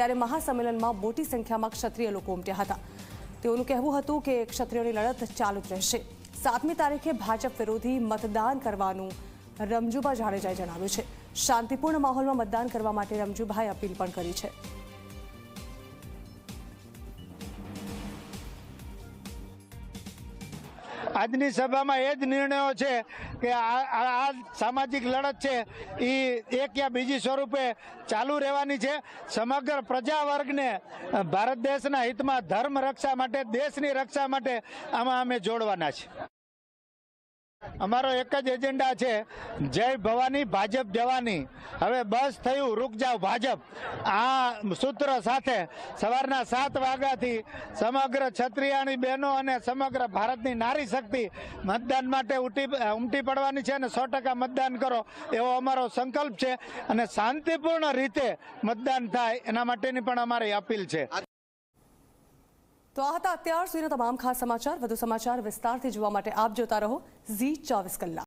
ત્યારે મહાસંમેલનમાં મોટી સંખ્યામાં ક્ષત્રિય લોકો ઉમટ્યા હતા. તેઓનું કહેવું હતું કે ક્ષત્રિયોની લડત ચાલુ જ રહેશે. સાતમી તારીખે ભાજપ વિરોધી મતદાન કરવાનું રમજુભા જાડેજાએ જણાવ્યું છે. શાંતિપૂર્ણ માહોલમાં મતદાન કરવા માટે રમજુભાએ અપીલ પણ કરી છે. આજની સભામાં એ જ નિર્ણયો છે કે આ સામાજિક લડત છે એ એક યા બીજી સ્વરૂપે ચાલુ રહેવાની છે. સમગ્ર પ્રજા વર્ગને ભારત દેશના હિતમાં ધર્મ રક્ષા માટે, દેશની રક્ષા માટે આમાં અમે જોડવાના છે અમારો એક જ એજન્ડા છે. જય ભવાની, ભાજપ જવાની. હવે બસ થયું, રૂક જાવ ભાજપ. આ સૂત્ર સાથે સવારના સાત વાગ્યાથી સમગ્ર ક્ષત્રિયાણી બહેનો અને સમગ્ર ભારતની નારી શક્તિ મતદાન માટે ઉટી ઉમટી પડવાની છે અને સો મતદાન કરો એવો અમારો સંકલ્પ છે અને શાંતિપૂર્ણ રીતે મતદાન થાય એના માટેની પણ અમારી અપીલ છે. તો આ હતા અત્યાર સુધીના તમામ ખાસ સમાચાર. વધુ સમાચાર વિસ્તારથી જોવા માટે આપ જોતા રહો ઝી ચોવીસ કલાક.